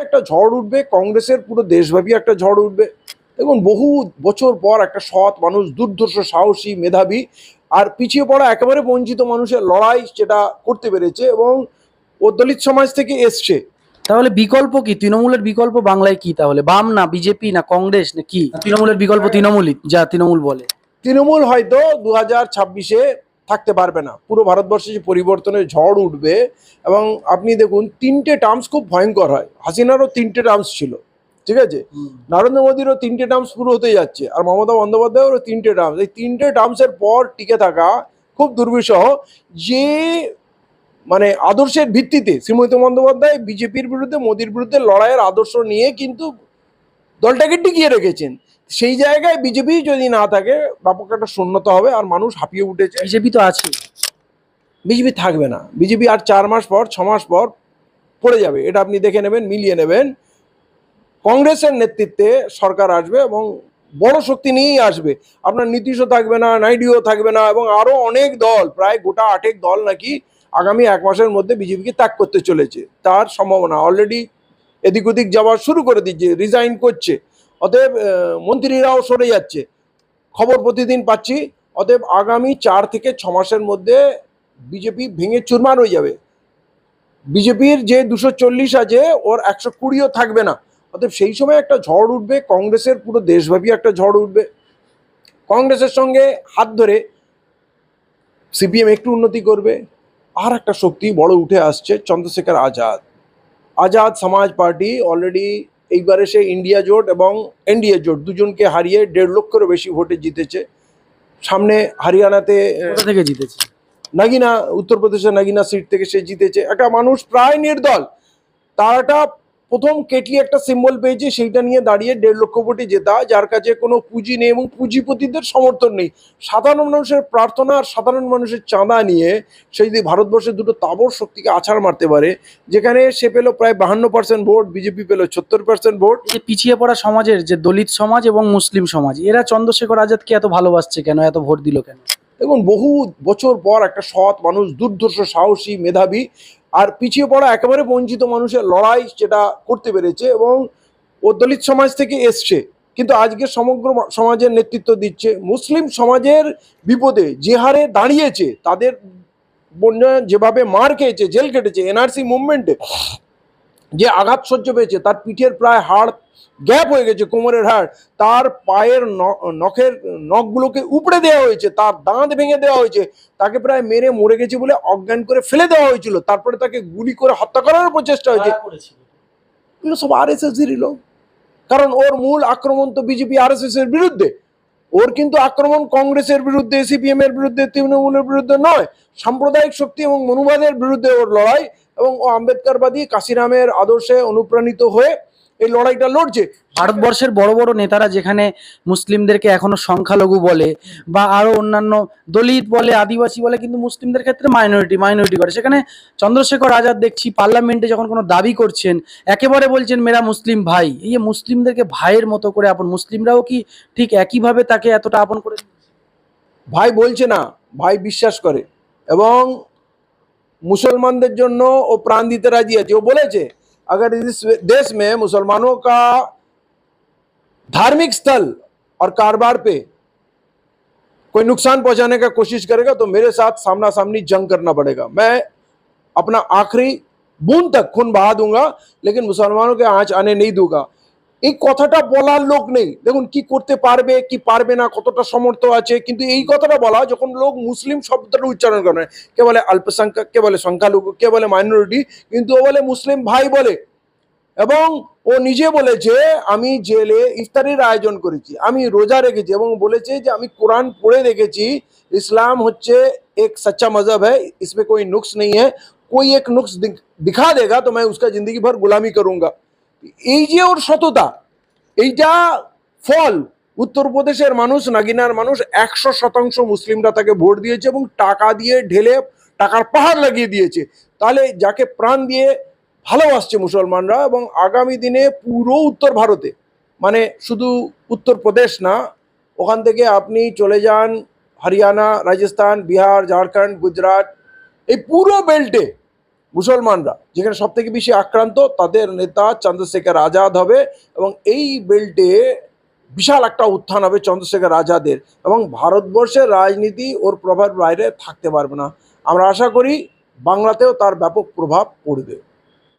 একটা ঝড় উঠবে কংগ্রেসের পুরো দেশব্যাপী একটা ঝড় উঠবে। দেখুন বহু বছর পর একটা সৎ মানুষ দুর্ধর্ষ সাহসী মেধাবী আর পিছিয়ে পড়া একেবারে বঞ্চিত মানুষের লড়াই যেটা করতে পেরেছে এবং ও দলিত সমাজ থেকে এসছে। তাহলে বিকল্প কি? তৃণমূলের বিকল্প বাংলায় কি তাহলে? বাম না বিজেপি না কংগ্রেস না কি? তৃণমূলের বিকল্প তৃণমূলই যা তৃণমূল বলে। তৃণমূল হয়তো দু হাজার ছাব্বিশে থাকতে পারবে না। পুরো ভারতবর্ষে যে পরিবর্তনের ঝড় উঠবে এবং আপনি দেখুন তিনটে টার্মস খুব ভয়ঙ্কর হয়। হাসিনারও তিনটে টার্মস ছিল ঠিক আছে? নরেন্দ্র মোদীরও তিনটে টার্মস পুরো হতে যাচ্ছে আর মমতা বন্দ্যোপাধ্যায়েরও তিনটে টার্মস এই তিনটে টার্মসের পর টিকে থাকা খুব দুর্বিষহ। যে মানে আদর্শের ভিত্তিতে শ্রীমতী বন্দ্যোপাধ্যায় বিজেপির বিরুদ্ধে মোদীর বিরুদ্ধে লড়াইয়ের আদর্শ নিয়ে কিন্তু দলটাকে টিকিয়ে রেখেছেন। সেই জায়গায় বিজেপি যদি না থাকে ব্যাপক একটা শূন্যতা হবে আর মানুষ হাঁপিয়ে উঠেছে। বিজেপি তো আছে বিজেপি থাকবে না। বিজেপি আর চার মাস পর ছ মাস পর পড়ে যাবে। এটা আপনি দেখে নেবেন মিলিয়ে নেবেন। কংগ্রেসের নেতৃত্বে সরকার আসবে এবং বড় শক্তি নিয়েই আসবে। আপনার নীতিশও থাকবে না নাইডিও থাকবে না এবং আরও অনেক দল প্রায় গোটা আটেক দল নাকি আগামী এক মাসের মধ্যে বিজেপিকে ত্যাগ করতে চলেছে। তার সম্ভাবনা। অলরেডি এদিক ওদিক যাওয়া শুরু করে দিচ্ছে রিজাইন করছে। অতএব মন্ত্রীরাও সরে যাচ্ছে। খবর প্রতিদিন পাচ্ছি, অতএব আগামী চার থেকে ছ মাসের মধ্যে বিজেপি ভেঙে চুরমার হয়ে যাবে। বিজেপির যে দুশো চল্লিশ আছে, ওর একশো কুড়িও থাকবে না। অতএব সেই সময় একটা ঝড় উঠবে, কংগ্রেসের পুরো দেশব্যাপী একটা ঝড় উঠবে। কংগ্রেসের সঙ্গে হাত ধরে সিপিএম একটু উন্নতি করবে। আর একটা শক্তি বড় উঠে আসছে, চন্দ্রশেখর আজাদ। আজাদ সমাজ পার্টি অলরেডি এইবারে সে ইন্ডিয়া জোট এবং এনডিএ জোট দুজনকে হারিয়ে দেড় লক্ষেরও বেশি ভোটে জিতেছে। সামনে হারিয়ানাতে থেকে জিতেছে? নাগিনা উত্তরপ্রদেশের নাগিনা সিট থেকে সে জিতেছে। একটা মানুষ প্রায় নির্দল। তারাটা প্রথম কেটলি একটা সিম্বল পেয়েছে সেইটা নিয়ে দাঁড়িয়ে দেড় লক্ষ কোটি জেতা যার কাছে কোনো পুঁজি নেই এবং পুঁজিপতিদের সমর্থন নেই। সাধারণ মানুষের প্রার্থনা আর সাধারণ মানুষের চাঁদা নিয়ে সে যদি ভারতবর্ষের দুটো তাবর শক্তিকে আছাড় মারতে পারে যেখানে সে পেল প্রায় বাহান্ন পার্সেন্ট ভোট বিজেপি পেল সত্তর পার্সেন্ট ভোট। যে পিছিয়ে পড়া সমাজের যে দলিত সমাজ এবং মুসলিম সমাজ এরা চন্দ্রশেখর আজাদকে এত ভালোবাসছে কেন এত ভোট দিল কেন? দেখুন বহু বছর পর একটা সৎ মানুষ দুর্ধর্ষ সাহসী মেধাবী আর পিছিয়ে পড়া একেবারে বঞ্চিত মানুষের লড়াই যেটা করতে পেরেছে এবং ও দলিত সমাজ থেকে এসছে। কিন্তু আজকে সমগ্র সমাজের নেতৃত্ব দিচ্ছে। মুসলিম সমাজের বিপদে যে হারে দাঁড়িয়েছে, তাদের বন্যা যেভাবে মার খেয়েছে, জেল কেটেছে এনআরসি মুভমেন্টে যে আঘাত সহ্য পেয়েছে তার পিঠের প্রায় হাড় গ্যাপ হয়ে গেছে কোমরের হাড়। তার পায়ের নখের নখগুলোকে উপড়ে দেওয়া হয়েছে তার দাঁত ভেঙে দেওয়া হয়েছে তাকে প্রায় মেরে মরে গেছে বলে অজ্ঞান করে ফেলে দেওয়া হয়েছিল। তারপরে তাকে গুলি করে হত্যা করার প্রচেষ্টা হয়েছে। এগুলো সব আর এস এসেরই লোক। কারণ ওর মূল আক্রমণ তো বিজেপি আর এস এর বিরুদ্ধে। ওর কিন্তু আক্রমণ কংগ্রেসের বিরুদ্ধে সিপিএম এর বিরুদ্ধে তৃণমূলের বিরুদ্ধে নয়। সাম্প্রদায়িক শক্তি এবং মনুবাদের বিরুদ্ধে ওর লড়াই এবং ও আম্বেদকরবাদী কাশিরামের আদর্শে অনুপ্রাণিত হয়ে এই লড়াইটা লড়ছে। ভারতবর্ষের বড় বড় নেতারা যেখানে মুসলিমদেরকে এখনও সংখ্যালঘু বলে বা আরও অন্যান্য দলিত বলে আদিবাসী বলে কিন্তু মুসলিমদের ক্ষেত্রে মাইনরিটি মাইনরিটি করে। সেখানে চন্দ্রশেখর আজাদ দেখছি পার্লামেন্টে যখন কোনো দাবি করছেন একেবারে বলছেন মেরা মুসলিম ভাই। এই যে মুসলিমদেরকে ভাইয়ের মতো করে আপন মুসলিমরাও কি ঠিক একইভাবে তাকে এতটা আপন করে ভাই বলছে না ভাই বিশ্বাস করে। এবং মুসলমানদের জন্য ও প্রাণ দিতে রাজি আছে ও বলেছে अगर इस देश में मुसलमानों का धार्मिक स्थल और कारोबार पे कोई नुकसान पहुंचाने का कोशिश करेगा तो मेरे साथ सामना सामनी जंग करना पड़ेगा मैं अपना आखिरी बूंद तक खून बहा दूंगा लेकिन मुसलमानों के आंच आने नहीं दूंगा এই কথাটা বলার লোক নেই দেখুন কি করতে পারবে কি পারবে না কতটা সমর্থ আছে কিন্তু এই কথাটা বলা যখন লোক মুসলিম শব্দটা উচ্চারণ করে কে বলে অল্পসংখ্যক কে বলে সংখ্যালঘু কে বলে মাইনরিটি কিন্তু ও বলে মুসলিম ভাই বলে এবং ও নিজে বলেছে আমি জেলে ইফতারির আয়োজন করেছি আমি রোজা রেখেছি এবং বলেছে যে আমি কোরআন পড়ে দেখেছি ইসলাম হচ্ছে एक सच्चा मजहब है इसमें कोई नुक्स नहीं है कोई एक नुक्स दिख- दिखा देगा तो मैं उसका जिंदगी भर गुलामी करूंगा এই যে ওর সততা, এইটা ফল। উত্তরপ্রদেশের মানুষ, নাগিনার মানুষ একশো শতাংশ মুসলিমরা তাকে ভোট দিয়েছে এবং টাকা দিয়ে ঢেলে টাকার পাহাড় লাগিয়ে দিয়েছে। তাহলে যাকে প্রাণ দিয়ে ভালোবাসছে মুসলমানরা এবং আগামী দিনে পুরো উত্তর ভারতে মানে শুধু উত্তরপ্রদেশ না, ওখান থেকে আপনি চলে যান, হরিয়ানা, রাজস্থান, বিহার, ঝাড়খণ্ড, গুজরাট, এই পুরো বেল্টে মুসলমানরা, যেখানে সব থেকে বেশি আক্রান্ত তাদের নেতা চন্দ্রশেখর আজাদ হবে এবং এই বেল্টে বিশাল একটা উত্থান হবে চন্দ্রশেখর আজাদের এবং ভারতবর্ষের রাজনীতি ওর প্রভাব বাইরে থাকতে পারবে না। আমরা আশা করি বাংলাতেও তার ব্যাপক প্রভাব পড়বে।